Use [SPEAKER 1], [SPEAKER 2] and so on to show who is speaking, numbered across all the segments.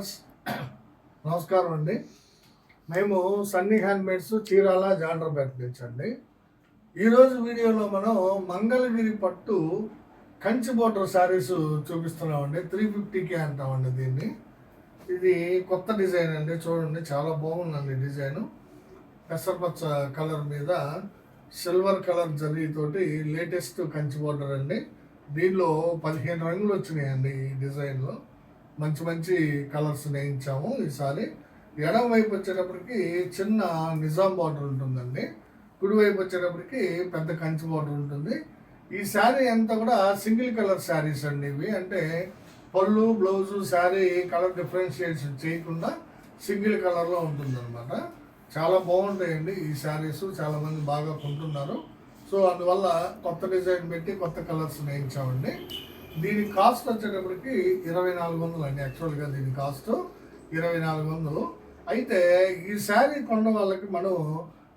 [SPEAKER 1] Viewers నమస్కారం అండి. మేము సన్నీ హ్యాండ్మేడ్స్ చీరాల జాండ్రపేట నుంచి అండి. ఈరోజు వీడియోలో మనం మంగళగిరి పట్టు కంచి బోర్డర్ శారీస్ చూపిస్తున్నామండి. త్రీ ఫిఫ్టీకి అంటామండి దీన్ని. ఇది కొత్త డిజైన్ అండి. చూడండి చాలా బాగుందండి డిజైను. పెసరపచ్చ కలర్ మీద సిల్వర్ కలర్ జరిగితోటి లేటెస్ట్ కంచి బోర్డర్ అండి. దీనిలో పదిహేను రంగులు వచ్చినాయండి ఈ డిజైన్లో. మంచి మంచి కలర్స్ నేయించాము ఈసారి. ఎడమ వైపు వచ్చేటప్పటికి చిన్న నిజాం బార్డర్ ఉంటుందండి. కుడి వైపు వచ్చేటప్పటికి పెద్ద కంచి బార్డర్ ఉంటుంది. ఈ శారీ అంతా కూడా సింగిల్ కలర్ శారీస్ అండి ఇవి. అంటే పళ్ళు బ్లౌజు శారీ కలర్ డిఫరెన్షియేషన్ చేయకుండా సింగిల్ కలర్లో ఉంటుందన్నమాట. చాలా బాగుంటాయండి ఈ శారీస్. చాలామంది బాగా కొంటున్నారు. సో అందువల్ల కొత్త డిజైన్ పెట్టి కొత్త కలర్స్ నేయించామండి. దీని కాస్ట్ వచ్చేటప్పటికి ఇరవై నాలుగు వందలు అండి యాక్చువల్గా దీని కాస్ట్ ఇరవై నాలుగు వందలు. అయితే ఈ శారీ కొన్న వాళ్ళకి మనం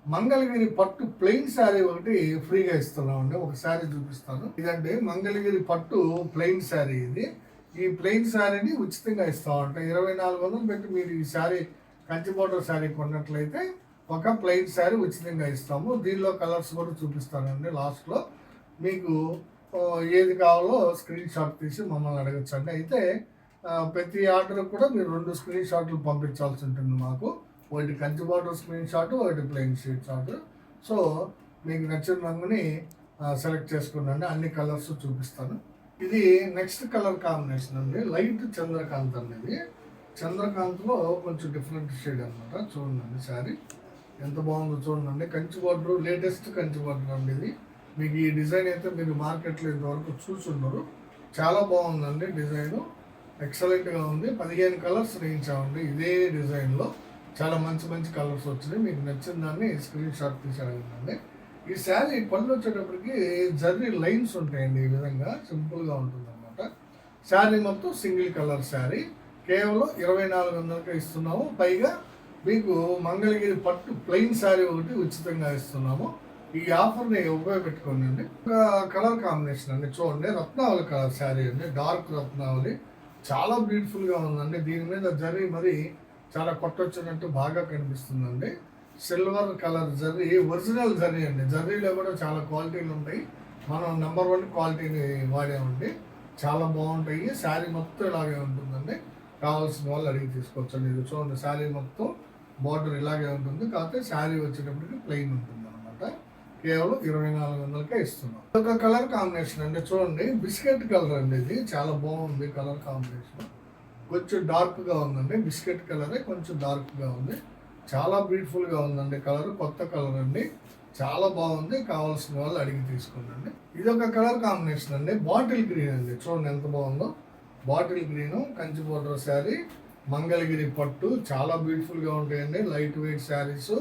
[SPEAKER 1] మంగళగిరి పట్టు ప్లెయిన్ శారీ ఒకటి ఫ్రీగా ఇస్తున్నామండి ఒక శారీ చూపిస్తాను. ఇదండి మంగళగిరి పట్టు ప్లెయిన్ శారీ ఇది. ఈ ప్లెయిన్ శారీని ఉచితంగా ఇస్తామంట. ఇరవై నాలుగు వందలు పెట్టి మీరు ఈ శారీ కంచి బోర్డర్ శారీ కొన్నట్లయితే ఒక ప్లెయిన్ శారీ ఉచితంగా ఇస్తాము. దీనిలో కలర్స్ కూడా చూపిస్తానండి లాస్ట్లో మీకు ఏది కావాలో స్క్రీన్ షాట్ తీసి మమ్మల్ని అడగచ్చండి. అయితే ప్రతి ఆర్డర్ కూడా మీరు రెండు స్క్రీన్ షాట్లు పంపించాల్సి ఉంటుంది మాకు. ఒకటి కంచి బార్డర్ స్క్రీన్ షాట్ ఒకటి ప్లెయిన్ షీట్ షాట్. సో మీకు నచ్చిన రంగుని సెలెక్ట్ చేసుకున్నాండి అన్ని కలర్స్ చూపిస్తాను. ఇది నెక్స్ట్ కలర్ కాంబినేషన్ అండి. లైట్ చంద్రకాంత్ అండి ఇది. చంద్రకాంత్లో కొంచెం డిఫరెంట్ షేడ్ అనమాట చూడండి సారీ. ఎంత బాగుందో చూడండి. Kanchi border latest Kanchi border అండి ఇది. మీకు ఈ డిజైన్ అయితే మీరు మార్కెట్లో ఇంతవరకు చూస్తున్నారు చాలా బాగుందండి డిజైను. ఎక్సలెంట్గా ఉంది. పదిహేను కలర్స్ వేయించామండి ఇదే డిజైన్లో చాలా మంచి మంచి కలర్స్ వచ్చినాయి. మీకు నచ్చిన దాన్ని స్క్రీన్ షాట్ తీసారండి ఈ శారీ పళ్ళు వచ్చేటప్పటికి జర్రీ లైన్స్ ఉంటాయండి ఈ విధంగా. సింపుల్గా ఉంటుంది అనమాట శారీ మొత్తం సింగిల్ కలర్ శారీ. కేవలం ఇరవై నాలుగు వందలకి ఇస్తున్నాము. పైగా మీకు మంగళగిరి పట్టు ప్లెయిన్ శారీ ఒకటి ఉచితంగా ఇస్తున్నాము. ఈ ఆఫర్ని ఉపయోగపెట్టుకోండి అండి. కలర్ కాంబినేషన్ అండి. చూడండి రత్నావళి కలర్ శారీ అండి. డార్క్ రత్నావళి. చాలా బ్యూటిఫుల్గా ఉందండి. దీని మీద జరీ మరి చాలా కొట్టొచ్చినట్టు బాగా కనిపిస్తుందండి. సిల్వర్ కలర్ జరీ ఒరిజినల్ జరీ అండి. జరీలో కూడా చాలా క్వాలిటీలు ఉంటాయి. మనం నెంబర్ వన్ క్వాలిటీని వాడామండి. చాలా బాగుంటాయి. శారీ మొత్తం ఇలాగే ఉంటుందండి. కావాల్సిన వాళ్ళు అడిగి తీసుకోవచ్చండి. ఇది చూడండి శారీ మొత్తం బార్డర్ ఇలాగే ఉంటుంది. కాకపోతే శారీ వచ్చేటప్పటికి ప్లెయిన్ ఉంటుంది. కేవలం ఇరవై నాలుగు వందలకే ఇస్తున్నాం. ఒక కలర్ కాంబినేషన్ అండి చూడండి. బిస్కెట్ కలర్ అండి ఇది. చాలా బాగుంది కలర్ కాంబినేషన్. కొంచెం డార్క్గా ఉందండి. బిస్కెట్ కలరే కొంచెం డార్క్గా ఉంది. చాలా బ్యూటిఫుల్గా ఉందండి కలర్. కొత్త కలర్ అండి. చాలా బాగుంది. కావాల్సిన వాళ్ళు అడిగి తీసుకుందండి ఇది ఒక కలర్ కాంబినేషన్ అండి. బాటిల్ గ్రీన్ అండి. చూడండి ఎంత బాగుందో. Bottle green Kanchi border sari Mangalagiri పట్టు. చాలా బ్యూటిఫుల్గా ఉంటాయండి. Light weight saris.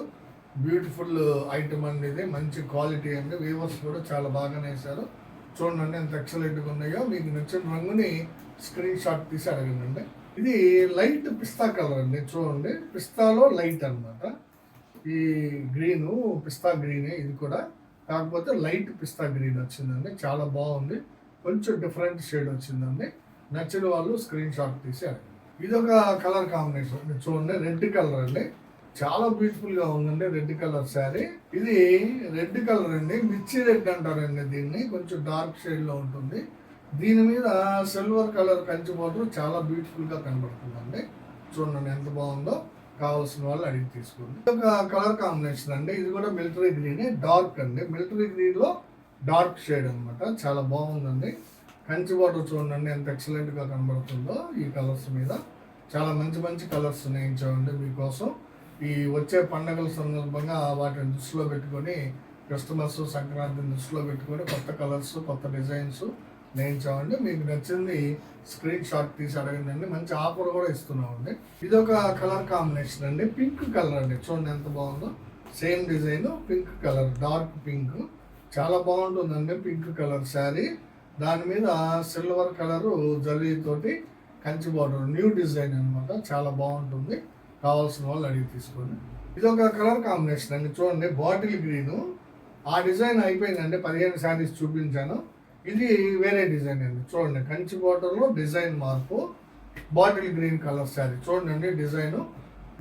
[SPEAKER 1] Beautiful item అండి ఇది. మంచి క్వాలిటీ అండి. వీవర్స్ కూడా చాలా బాగా వేశారు. చూడండి ఎంత ఎక్సలెంట్గా ఉన్నాయో. మీకు నచ్చిన రంగుని స్క్రీన్ షాట్ తీసి అడగండి. ఇది లైట్ పిస్తా కలర్ అండి. చూడండి. పిస్తాలో లైట్ అన్నమాట. ఈ గ్రీను పిస్తా గ్రీనే ఇది కూడా. కాకపోతే లైట్ పిస్తా గ్రీన్ వచ్చిందండి. చాలా బాగుంది. కొంచెం డిఫరెంట్ షేడ్ వచ్చిందండి. నచ్చిన వాళ్ళు స్క్రీన్ షాట్ తీసి అడగండి. ఇది ఒక కలర్ కాంబినేషన్ చూడండి. రెడ్ కలర్ అండి. చాలా బ్యూటిఫుల్గా ఉందండి రెడ్ కలర్ శారీ ఇది రెడ్ కలర్ అండి మిర్చి రెడ్ అంటారండి దీన్ని కొంచెం డార్క్ షేడ్లో ఉంటుంది. దీని మీద సిల్వర్ కలర్ కంచి బార్డర్ చాలా బ్యూటిఫుల్గా కనబడుతుందండి. చూడండి ఎంత బాగుందో కావాల్సిన వాళ్ళు అడిగి తీసుకోండి. ఇది ఒక కలర్ కాంబినేషన్ అండి ఇది కూడా మిలిటరీ గ్రీన్ డార్క్ అండి. మిలిటరీ గ్రీన్లో డార్క్ షేడ్ అన్నమాట చాలా బాగుందండి. కంచి బార్డర్ చూడండి ఎంత ఎక్సలెంట్గా కనబడుతుందో ఈ కలర్స్ మీద. చాలా మంచి మంచి కలర్స్ నేయించామండి మీకోసం. ఈ వచ్చే పండగల సందర్భంగా వాటిని దృష్టిలో పెట్టుకొని క్రిస్మస్ సంక్రాంతిని దృష్టిలో పెట్టుకొని కొత్త కలర్స్ కొత్త డిజైన్స్ నేయించామండి. మీకు నచ్చింది స్క్రీన్ షాట్ తీసి అడగండి. మంచి ఆఫర్ కూడా ఇస్తున్నామండి. ఇది ఒక కలర్ కాంబినేషన్ అండి. పింక్ కలర్ అండి. చూడండి ఎంత బాగుందో. Same design pink colour dark pink. చాలా బాగుంటుందండి పింక్ కలర్ శారీ. దాని మీద సిల్వర్ కలరు జరీతోటి కంచి బార్డర్ న్యూ డిజైన్ అన్నమాట. చాలా బాగుంటుంది. కావాల్సిన వాళ్ళు అడిగి తీసుకొని ఇది ఒక కలర్ కాంబినేషన్ అండి. చూడండి బాటిల్ గ్రీను. ఆ డిజైన్ అయిపోయిందండి. పదిహేను శారీస్ చూపించాను. ఇది వేరే డిజైన్ అండి. చూడండి కంచి బార్డర్లో డిజైన్ మార్పు బాటిల్ గ్రీన్ కలర్ శారీ. చూడండి డిజైను.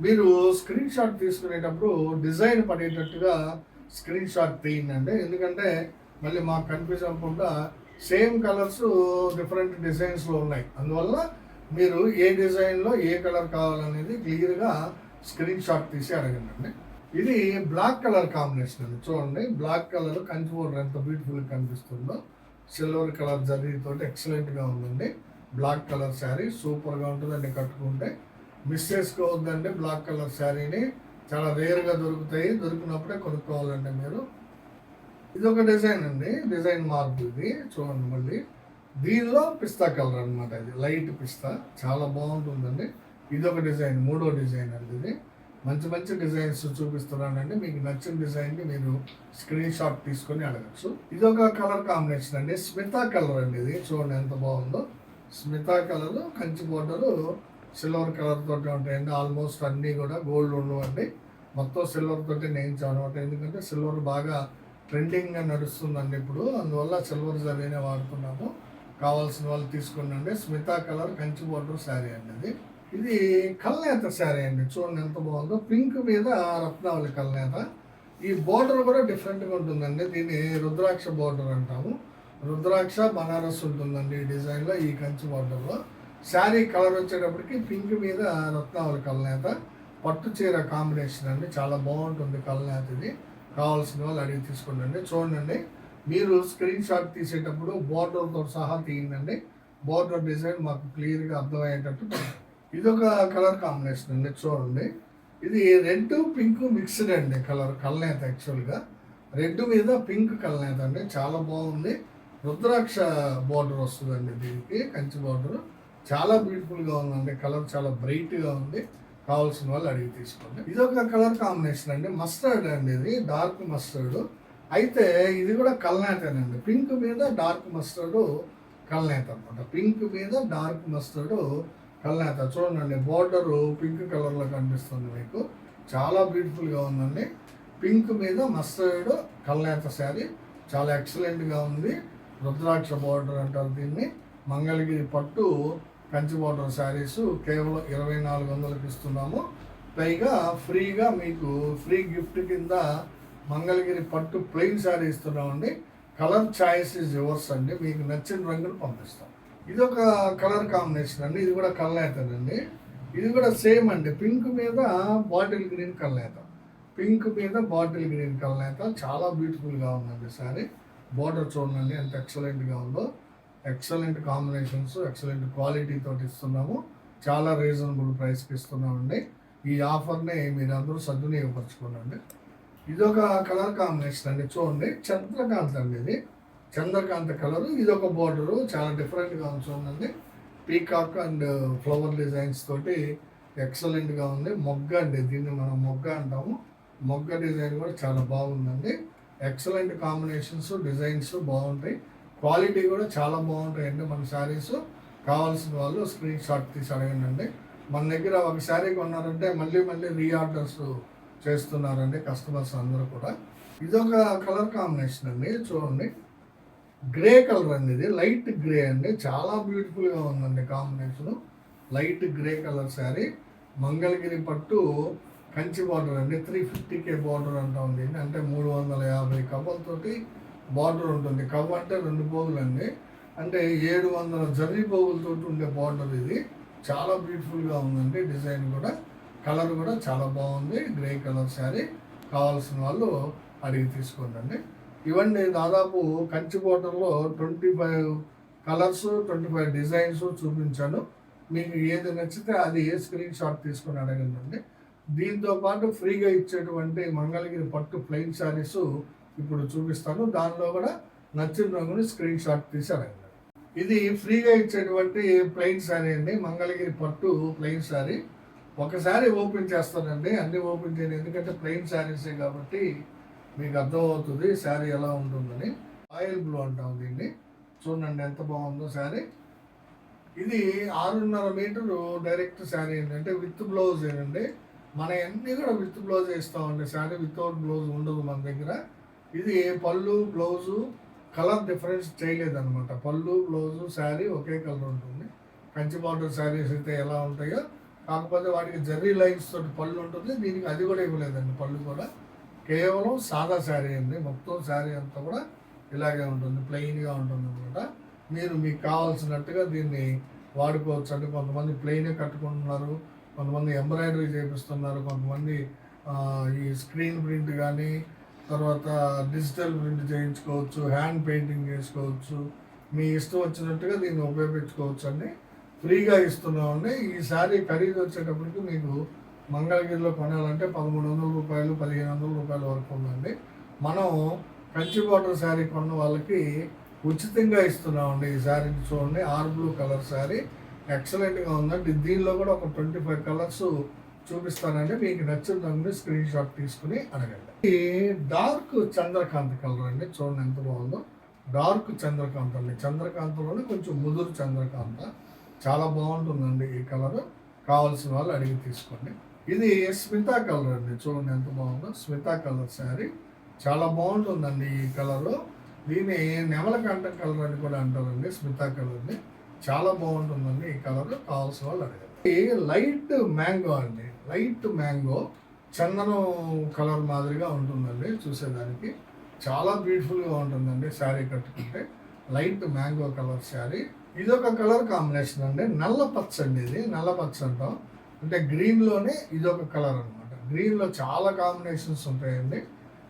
[SPEAKER 1] మీరు స్క్రీన్ షాట్ తీసుకునేటప్పుడు డిజైన్ పడేటట్టుగా స్క్రీన్ షాట్ తీయండి ఎందుకంటే మళ్ళీ మాకు కన్ఫ్యూజ్ అవ్వకుండా సేమ్ కలర్స్ డిఫరెంట్ డిజైన్స్లో ఉన్నాయి. అందువల్ల మీరు ఏ డిజైన్లో ఏ కలర్ కావాలనేది క్లియర్గా స్క్రీన్ షాట్ తీసి అడగండి. ఇది బ్లాక్ కలర్ కాంబినేషన్ అండి. చూడండి బ్లాక్ కలర్ కంచి బోర్డర్ ఎంత బ్యూటిఫుల్గా కనిపిస్తుందో. సిల్వర్ కలర్ జరీతోటి ఎక్సలెంట్గా ఉందండి. బ్లాక్ కలర్ శారీ సూపర్గా ఉంటుందండి కట్టుకుంటే. మిస్ చేసుకోవద్దండి బ్లాక్ కలర్ శారీని. చాలా రేర్గా దొరుకుతాయి. దొరికినప్పుడే కొనుక్కోవాలండి మీరు. ఇది ఒక డిజైన్ అండి. డిజైన్ మార్పు ఇది చూడండి మళ్ళీ. దీనిలో పిస్తా కలర్ అనమాట ఇది. లైట్ పిస్తా. చాలా బాగుంటుందండి. ఇది ఒక డిజైన్ మూడో డిజైన్ అండి ఇది. మంచి మంచి డిజైన్స్ చూపిస్తున్నానండి. మీకు నచ్చిన డిజైన్ని మీరు స్క్రీన్ షాట్ తీసుకొని అడగచ్చు. ఇది ఒక కలర్ కాంబినేషన్ అండి. స్మితా కలర్ అండి ఇది. చూడండి ఎంత బాగుందో. Smita colour Kanchi border silver colour తోటి ఉంటాయండి. ఆల్మోస్ట్ అన్నీ కూడా గోల్డ్ ఉండవండి మొత్తం సిల్వర్ తోటి నేయించాం అనమాట ఎందుకంటే సిల్వర్ బాగా ట్రెండింగ్గా నడుస్తుందండి ఇప్పుడు. అందువల్ల సిల్వర్ జరీనే వాడుతున్నాము. కావాల్సిన వాళ్ళు తీసుకోండి స్మితా కలర్ కంచి బోర్డర్ శారీ అండి ఇది. ఇది కల్నేత శారీ అండి. చూడండి ఎంత బాగుందో. పింక్ మీద రత్నావళి కల్నేత. ఈ బోర్డర్ కూడా డిఫరెంట్గా ఉంటుందండి. దీన్ని రుద్రాక్ష బోర్డర్ అంటాము. రుద్రాక్ష బనారస్ ఉంటుందండి ఈ డిజైన్లో ఈ కంచి బోర్డర్లో శారీ కలర్ వచ్చేటప్పటికి పింక్ మీద రత్నావళి కల్నేత. పట్టు చీర కాంబినేషన్ అండి. చాలా బాగుంటుంది కల్నేత ఇది. కావాల్సిన వాళ్ళు అడిగి తీసుకోండి చూడండి మీరు స్క్రీన్ షాట్ తీసేటప్పుడు బోర్డర్తో సహా తీయండి బోర్డర్ డిజైన్ మాకు క్లియర్గా అర్థమయ్యేటట్టు ఇది ఒక కలర్ కాంబినేషన్ అండి చూడండి. ఇది రెడ్ పింక్ మిక్స్డ్ అండి కలర్ కలనేత యాక్చువల్గా రెడ్ మీద పింక్ కలనేత అండి చాలా బాగుంది. రుద్రాక్ష బార్డర్ వస్తుందండి దీనికి కంచి బార్డర్ చాలా బ్యూటిఫుల్గా ఉందండి కలర్ చాలా బ్రైట్గా ఉంది. కావాల్సిన వాళ్ళు అడిగి తీసుకోండి. ఇది ఒక కలర్ కాంబినేషన్ అండి మస్టర్డ్ అండి ఇది డార్క్ మస్టర్డ్ అయితే ఇది కూడా కల్నేతనండి. పింక్ మీద డార్క్ మస్టర్డ్ కల్నేత అనమాట పింక్ మీద డార్క్ మస్టర్డ్ కల్నేత. చూడండి బోర్డరు పింక్ కలర్లో కనిపిస్తుంది మీకు. చాలా బ్యూటిఫుల్గా ఉందండి. పింక్ మీద మస్టర్డ్ కల్నేత శారీ. చాలా ఎక్సలెంట్గా ఉంది. రుద్రాక్ష బార్డర్ అంటారు దీన్ని. మంగళగిరి పట్టు కంచి బార్డర్ శారీస్ కేవలం ఇరవై నాలుగు వందలకి ఇస్తున్నాము. పైగా ఫ్రీగా మీకు ఫ్రీ గిఫ్ట్ కింద మంగళగిరి పట్టు ప్లెయిన్ శారీ ఇస్తున్నామండి. కలర్ చాయిస్ ఇస్ యువర్స్ అండి. మీకు నచ్చిన రంగులు పంపిస్తాం. ఇది ఒక కలర్ కాంబినేషన్ అండి. ఇది కూడా కల్నేతనండి ఇది కూడా సేమ్ అండి. పింక్ మీద బాటిల్ గ్రీన్ కల్నేత పింక్ మీద బాటిల్ గ్రీన్ కల్నేత చాలా బ్యూటిఫుల్గా ఉందండి సారీ బార్డర్ చూడండి ఎంత ఎక్సలెంట్గా ఉందో. ఎక్సలెంట్ కాంబినేషన్స్ ఎక్సలెంట్ క్వాలిటీతో ఇస్తున్నాము. చాలా రీజనబుల్ ప్రైస్కి ఇస్తున్నామండి. ఈ ఆఫర్ని మీరు అందరూ ఇదొక కలర్ కాంబినేషన్ అండి. చూడండి చంద్రకాంత్ అండి ఇది. చంద్రకాంత కలరు ఇది ఒక చాలా డిఫరెంట్గా ఉంటుందండి. పీకాక్ అండ్ ఫ్లవర్ డిజైన్స్ తోటి ఎక్సలెంట్గా ఉంది. మొగ్గ అండి దీన్ని మనం మొగ్గ అంటాము. మొగ్గ డిజైన్ కూడా చాలా బాగుందండి. ఎక్సలెంట్ కాంబినేషన్స్ డిజైన్స్ బాగుంటాయి. క్వాలిటీ కూడా చాలా బాగుంటాయండి మన శారీస్ కావాల్సిన వాళ్ళు స్క్రీన్ షాట్ తీసి అడగండి మన దగ్గర ఒక శారీ కొన్నారంటే మళ్ళీ మళ్ళీ రీఆర్డర్స్ చేస్తున్నారండి కస్టమర్స్ అందరూ కూడా. ఇదొక కలర్ కాంబినేషన్ అండి. చూడండి. గ్రే కలర్ అండి ఇది. లైట్ గ్రే అండి. చాలా బ్యూటిఫుల్గా ఉందండి combination light grey colour sari Mangalagiri పట్టు కంచి బార్డర్ అండి. త్రీ ఫిఫ్టీ కే బార్డర్ అంటూ ఉంది. అంటే మూడు వందల యాభై కవ్వలతోటి బార్డర్ ఉంటుంది. కవ్వ అంటే రెండు పోగులండి అంటే ఏడు వందల జర్రీ పోగులతోటి ఉండే బార్డర్ ఇది. చాలా బ్యూటిఫుల్గా ఉందండి డిజైన్ కూడా. కలర్ కూడా చాలా బాగుంది. Grey colour sari. కావాల్సిన వాళ్ళు అడిగి తీసుకోండి ఇవన్నీ దాదాపు Kanchi బోటంలో twenty five colours twenty five designs చూపించాను. మీకు ఏది నచ్చితే అది ఏ స్క్రీన్ షాట్ తీసుకొని అడగండి దీంతో పాటు ఫ్రీగా ఇచ్చేటువంటి మంగళగిరి పట్టు ప్లెయిన్ శారీస్ ఇప్పుడు చూపిస్తాను. దానిలో కూడా నచ్చిన రంగుని స్క్రీన్ షాట్ తీసి అడగండి. ఇది ఫ్రీగా ఇచ్చేటువంటి ప్లెయిన్ శారీ అండి. మంగళగిరి పట్టు ప్లెయిన్ శారీ. ఒకసారి ఓపెన్ చేస్తానండి అన్ని ఓపెన్ చేయను ఎందుకంటే ప్లెయిన్ శారీసే కాబట్టి మీకు అర్థమవుతుంది శారీ ఎలా ఉంటుందని. ఆయిల్ బ్లూ అంటాం దీన్ని. చూడండి ఎంత బాగుందో శారీ. ఇది ఆరున్నర మీటరు డైరెక్ట్ శారీ ఏంటంటే విత్ బ్లౌజ్ ఏనండి మన అన్నీ కూడా విత్ బ్లౌజ్ వేస్తామండి శారీ వితౌట్ బ్లౌజ్ ఉండదు మన దగ్గర. ఇది పళ్ళు బ్లౌజు కలర్ డిఫరెన్స్ చేయలేదన్నమాట. పళ్ళు బ్లౌజు శారీ ఒకే కలర్ ఉంటుంది. కంచి బార్డర్ శారీస్ అయితే ఎలా ఉంటాయో కాకపోతే వాటికి జర్రీ లైన్స్ తోటి పళ్ళు ఉంటుంది దీనికి అది కూడా ఇవ్వలేదండి. పళ్ళు కూడా కేవలం సాదా శారీ అండి. మొత్తం శారీ అంతా కూడా ఇలాగే ఉంటుంది ప్లెయిన్గా ఉంటుంది అనమాట. మీరు మీకు కావాల్సినట్టుగా దీన్ని వాడుకోవచ్చు అండి కొంతమంది ప్లెయిన్ కట్టుకుంటున్నారు కొంతమంది ఎంబ్రాయిడరీ చేపిస్తున్నారు కొంతమంది ఈ స్క్రీన్ ప్రింట్ కానీ తర్వాత డిజిటల్ ప్రింట్ చేయించుకోవచ్చు హ్యాండ్ పెయింటింగ్ చేసుకోవచ్చు. మీ ఇష్టం వచ్చినట్టుగా దీన్ని ఉపయోగించుకోవచ్చు అండి ఫ్రీగా ఇస్తున్నామండి. ఈ శారీ ఖరీదు వచ్చేటప్పటికి మీకు మంగళగిరిలో కొనాలంటే పదమూడు వందల రూపాయలు పదిహేను వందల రూపాయల వరకు ఉందండి. మనం కంచి బార్డర్ శారీ కొన్న వాళ్ళకి ఉచితంగా ఇస్తున్నామండి ఈ శారీ చూడండి. ఆర్ బ్లూ కలర్ శారీ. ఎక్సలెంట్గా ఉందండి. దీనిలో కూడా ఒక ట్వంటీ ఫైవ్ కలర్స్ చూపిస్తానండి. మీకు నచ్చిందండి స్క్రీన్ షాట్ తీసుకుని అడగండి. ఈ డార్క్ చంద్రకాంత్ కలర్ అండి. చూడండి ఎంత బాగుందో. డార్క్ చంద్రకాంత్ అండి. చంద్రకాంతలోనే కొంచెం ముదురు చంద్రకాంత. చాలా బాగుంటుందండి ఈ కలర్. కావాల్సిన వాళ్ళు అడిగి తీసుకోండి. ఇది స్మితా కలర్ అండి. చూడండి ఎంత బాగుందో. స్మితా కలర్ శారీ. చాలా బాగుంటుందండి ఈ కలరు. దీన్ని నెమలకంట కలర్ అని కూడా అంటారండి స్మితా కలర్ని. చాలా బాగుంటుందండి ఈ కలర్. కావాల్సిన వాళ్ళు అడగండి. ఇది లైట్ మ్యాంగో అండి. లైట్ మ్యాంగో చందనం కలర్ మాదిరిగా ఉంటుందండి చూసేదానికి. చాలా బ్యూటిఫుల్గా ఉంటుందండి శారీ కట్టుకుంటే. Light mango colour sari. ఇది ఒక కలర్ కాంబినేషన్ అండి. నల్ల పచ్చ అండి ఇది. నల్ల పచ్చ అంటాం. అంటే గ్రీన్లోనే ఇది ఒక కలర్ అనమాట గ్రీన్లో చాలా కాంబినేషన్స్ ఉంటాయండి.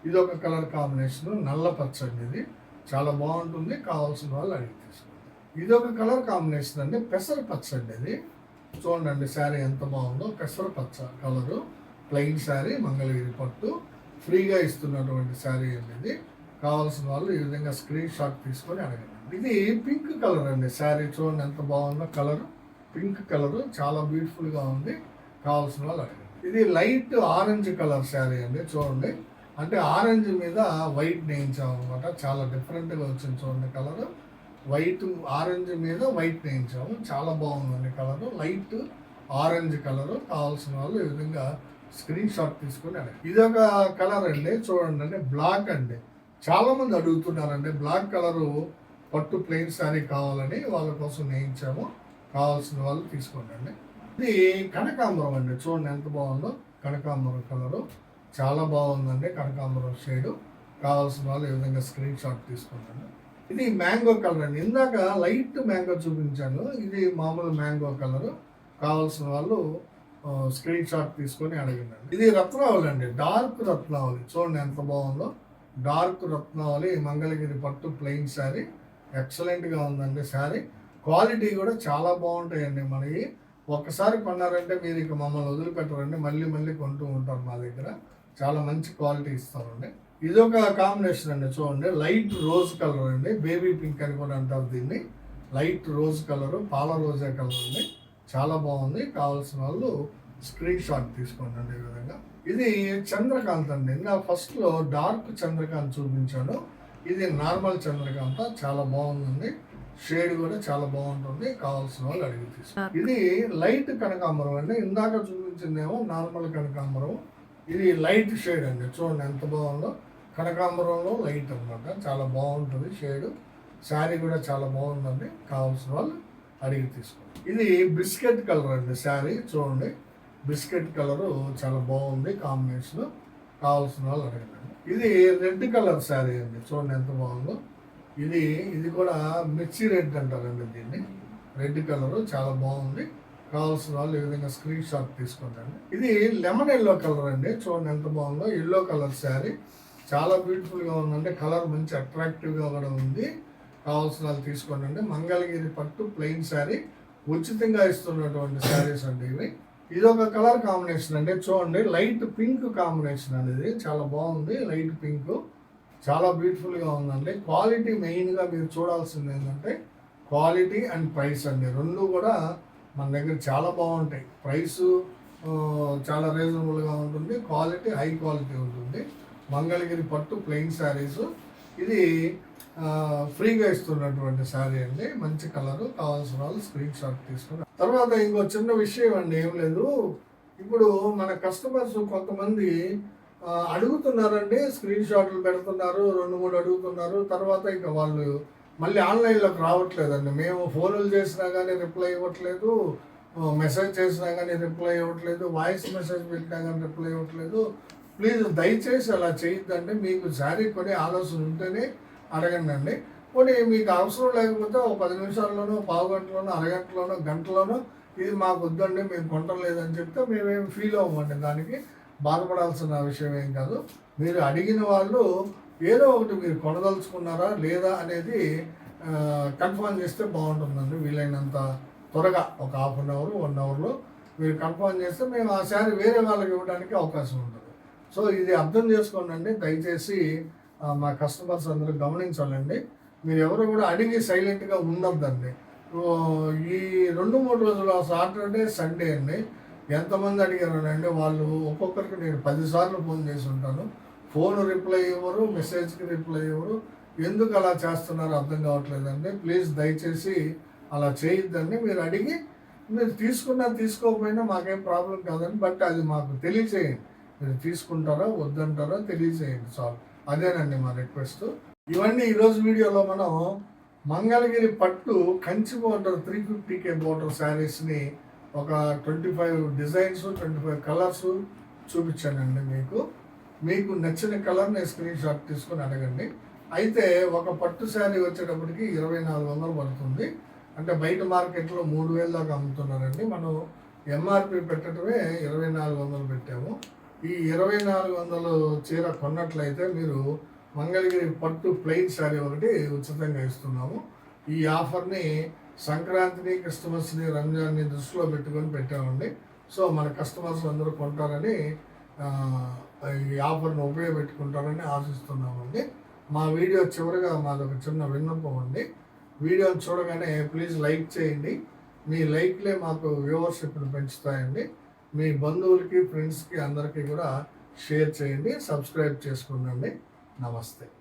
[SPEAKER 1] ఇది ఒక కలర్ కాంబినేషన్ నల్ల పచ్చ అండి ఇది. చాలా బాగుంటుంది. కావాల్సిన వాళ్ళు అడిగి తీసుకోండి. ఇది ఒక కలర్ కాంబినేషన్ అండి. పెసర పచ్చ అండి ఇది. చూడండి శారీ ఎంత బాగుందో. పెసర పచ్చ కలరు. ప్లెయిన్ శారీ మంగళగిరి పట్టు. ఫ్రీగా ఇస్తున్నటువంటి శారీ అండి ఇది. కావాల్సిన వాళ్ళు ఈ విధంగా స్క్రీన్ షాట్ తీసుకొని అడగండి. ఇది పింక్ కలర్ అండి. శారీ చూడండి ఎంత బాగుందో కలర్. పింక్ కలర్ చాలా బ్యూటిఫుల్గా ఉంది. కావాల్సిన వాళ్ళు ఇది లైట్ ఆరెంజ్ కలర్ శారీ అండి చూడండి. అంటే ఆరెంజ్ మీద వైట్ నేయించాం అనమాట చాలా డిఫరెంట్గా వచ్చింది చూడండి కలర్. వైట్ ఆరెంజ్ మీద వైట్ నేయించాము. చాలా బాగుందండి కలరు. Light orange colour. కావాల్సిన వాళ్ళు ఈ విధంగా స్క్రీన్ షాట్ తీసుకొని అడగండి. ఇది ఒక కలర్ అండి. చూడండి అంటే బ్లాక్ అండి. చాలామంది అడుగుతున్నారండి బ్లాక్ కలరు పట్టు ప్లెయిన్ శారీ కావాలని వాళ్ళ కోసం నేయించాము. కావాల్సిన వాళ్ళు తీసుకోండి. ఇది కనకాంబరం అండి. చూడండి ఎంత బాగుందో. కనకాంబరం కలరు. చాలా బాగుందండి కనకాంబరం షేడు. కావాల్సిన వాళ్ళు ఈ విధంగా స్క్రీన్ షాట్ తీసుకోండి. ఇది మ్యాంగో కలర్ అండి. ఇందాక లైట్ మ్యాంగో చూపించాను. ఇది మామూలు మ్యాంగో కలరు. కావాల్సిన వాళ్ళు స్క్రీన్ షాట్ తీసుకొని అడిగిందండి ఇది రత్నావళి అండి. డార్క్ రత్నావళి. చూడండి ఎంత బాగుందో. డార్క్ రత్నావళి మంగళగిరి పట్టు ప్లెయిన్ శారీ. ఎక్సలెంట్గా ఉందండి శారీ. క్వాలిటీ కూడా చాలా బాగుంటాయండి మనకి ఒక్కసారి కొన్నారంటే మీరు ఇక మమ్మల్ని వదిలిపెట్టరండి. మళ్ళీ మళ్ళీ కొంటూ ఉంటారు మా దగ్గర. చాలా మంచి క్వాలిటీ ఇస్తామండి. ఇది ఒక కాంబినేషన్ అండి చూడండి. లైట్ రోజ్ కలర్ అండి. బేబీ పింక్ అని కూడా అంటారు దీన్ని. లైట్ రోజ్ కలర్ పాల రోజే కలర్ అండి. చాలా బాగుంది. కావాల్సిన వాళ్ళు స్క్రీన్ షాట్ తీసుకోండి అండి ఈ విధంగా. ఇది చంద్రకాంత్ అండి. నా ఫస్ట్లో డార్క్ చంద్రకాంత్ చూపించాను. ఇది నార్మల్ చంద్రకాంత చాలా బాగుందండి షేడ్ కూడా చాలా బాగుంటుంది. కావాల్సిన వాళ్ళు అడిగి తీసుకోండి. ఇది లైట్ కనకాంబరం అండి. ఇందాక చూపించిందేమో నార్మల్ కనకాంబరం. ఇది లైట్ షేడ్ అండి. చూడండి ఎంత బాగుందో. కనకాంబరంలో లైట్ అన్నమాట. చాలా బాగుంటుంది షేడ్ శారీ కూడా చాలా బాగుందండి. కావాల్సిన వాళ్ళు అడిగి తీసుకోండి. ఇది బిస్కెట్ కలర్ అండి శారీ చూడండి. బిస్కెట్ కలర్ చాలా బాగుంది కాంబినేషన్. కావాల్సిన వాళ్ళు అడగండి. ఇది రెడ్ కలర్ శారీ అండి. చూడండి ఎంత బాగుందో. ఇది ఇది కూడా మిర్చి రెడ్ అంటారండి దీన్ని. రెడ్ కలర్ చాలా బాగుంది. కావాల్సిన వాళ్ళు ఈ విధంగా స్క్రీన్ షాట్ తీసుకుంటాను ఇది లెమన్ ఎల్లో కలర్ అండి. చూడండి ఎంత బాగుందో. Yellow colour sari. చాలా బ్యూటిఫుల్గా ఉందండి. కలర్ మంచి అట్రాక్టివ్గా కూడా ఉంది. కావాల్సిన వాళ్ళు తీసుకోండి. మంగళగిరి పట్టు ప్లెయిన్ శారీ. ఉచితంగా ఇస్తున్నటువంటి శారీస్ అండి ఇవి. ఇది ఒక కలర్ కాంబినేషన్ అండి. చూడండి లైట్ పింక్ కాంబినేషన్ అనేది చాలా బాగుంది. Light pink. చాలా బ్యూటిఫుల్గా ఉందండి. క్వాలిటీ మెయిన్గా మీరు చూడాల్సింది ఏంటంటే క్వాలిటీ అండ్ ప్రైస్ అండి. రెండు కూడా మన దగ్గర చాలా బాగుంటాయి. ప్రైస్ చాలా రీజనబుల్గా ఉంటుంది. క్వాలిటీ హై క్వాలిటీ ఉంటుంది. మంగళగిరి పట్టు ప్లెయిన్ శారీస్. ఇది ఫ్రీగా ఇస్తున్నటువంటి శారీ అండి. మంచి కలరు. కావాల్సిన వాళ్ళు స్క్రీన్ షాట్ తీసుకుని తర్వాత ఇంకో చిన్న విషయం అండి ఏం లేదు. ఇప్పుడు మన కస్టమర్స్ కొంతమంది అడుగుతున్నారండి స్క్రీన్ షాట్లు పెడుతున్నారు రెండు మూడు అడుగుతున్నారు తర్వాత ఇక వాళ్ళు మళ్ళీ ఆన్లైన్లోకి రావట్లేదండి. మేము ఫోన్లు చేసినా కానీ రిప్లై ఇవ్వట్లేదు మెసేజ్ చేసినా కానీ రిప్లై ఇవ్వట్లేదు వాయిస్ మెసేజ్ పెట్టినా కానీ రిప్లై ఇవ్వట్లేదు. ప్లీజ్ దయచేసి అలా చేయొద్దండి. మీకు శారీ కొని ఆలోచన ఉంటేనే అడగండి అండి పోనీ మీకు అవసరం లేకపోతే ఒక పది నిమిషాల్లోనో పావు గంటలోనో అరగంటలోనో గంటలోనో ఇది మాకు వద్దండి మేము కొంటలేదని చెప్తే మేమేం ఫీల్ అవ్వమండి. దానికి బాధపడాల్సిన విషయం ఏం కాదు. మీరు అడిగిన వాళ్ళు ఏదో ఒకటి మీరు కొనదలుచుకున్నారా లేదా అనేది కన్ఫర్మ్ చేస్తే బాగుంటుందండి. వీలైనంత త్వరగా ఒక హాఫ్ అన్ అవర్ వన్ అవర్లో మీరు కన్ఫర్మ్ చేస్తే మేము ఆ శారీ వేరే వాళ్ళకి ఇవ్వడానికి అవకాశం ఉంటుంది. సో ఇది అర్థం చేసుకోండి దయచేసి మా కస్టమర్స్ అందరూ గమనించాలండి. మీరు ఎవరు కూడా అడిగి సైలెంట్గా ఉండొద్దండి. ఓ, ఈ రెండు మూడు రోజులు సాటర్డే సండే అండి. ఎంతమంది అడిగారనండి వాళ్ళు ఒక్కొక్కరికి నేను పదిసార్లు ఫోన్ చేసి ఉంటాను. ఫోన్ రిప్లై ఇవ్వరు మెసేజ్కి రిప్లై ఇవ్వరు. ఎందుకు అలా చేస్తున్నారో అర్థం కావట్లేదండి. ప్లీజ్ దయచేసి అలా చేయొద్దండి. మీరు అడిగి మీరు తీసుకున్నా తీసుకోకపోయినా మాకేం ప్రాబ్లం కాదండి. బట్ అది మాకు తెలియచేయండి. మీరు తీసుకుంటారా వద్దంటారా తెలియచేయండి చాలు. అదేనండి మా రిక్వెస్ట్. ఇవన్నీ ఈరోజు వీడియోలో మనం మంగళగిరి పట్టు Kanchi border three fifty K border శారీస్ని ఒక twenty five designs twenty five colours చూపించానండి మీకు. మీకు నచ్చిన కలర్ని స్క్రీన్ షాట్ తీసుకొని అడగండి. అయితే ఒక పట్టు శారీ వచ్చేటప్పటికి ఇరవై నాలుగు వందలు పడుతుంది. అంటే బయట మార్కెట్లో మూడు వేల దాకా అమ్ముతున్నారండి. మనం ఎంఆర్పి పెట్టడమే ఇరవై నాలుగు వందలు పెట్టాము. ఈ ఇరవై నాలుగు వందలు చీర కొన్నట్లయితే మీరు మంగళగిరి పట్టు ప్లెయిన్ శారీ ఒకటి ఉచితంగా ఇస్తున్నాము. ఈ ఆఫర్ని సంక్రాంతిని క్రిస్మస్ని రంజాన్ని దృష్టిలో పెట్టుకొని పెట్టామండి. సో మన కస్టమర్స్ అందరూ కొంటారని ఈ ఆఫర్ని ఉపయోగపెట్టుకుంటారని ఆశిస్తున్నామండి. మా వీడియో చివరిగా మాది ఒక చిన్న విన్నపం అండి. వీడియోని చూడగానే ప్లీజ్ లైక్ చేయండి. మీ లైక్లే మాకు వ్యూవర్షిప్ని పెంచుతాయండి. మీ బంధువులకి ఫ్రెండ్స్కి అందరికీ కూడా షేర్ చేయండి సబ్స్క్రైబ్ చేసుకుండండి ナマステ。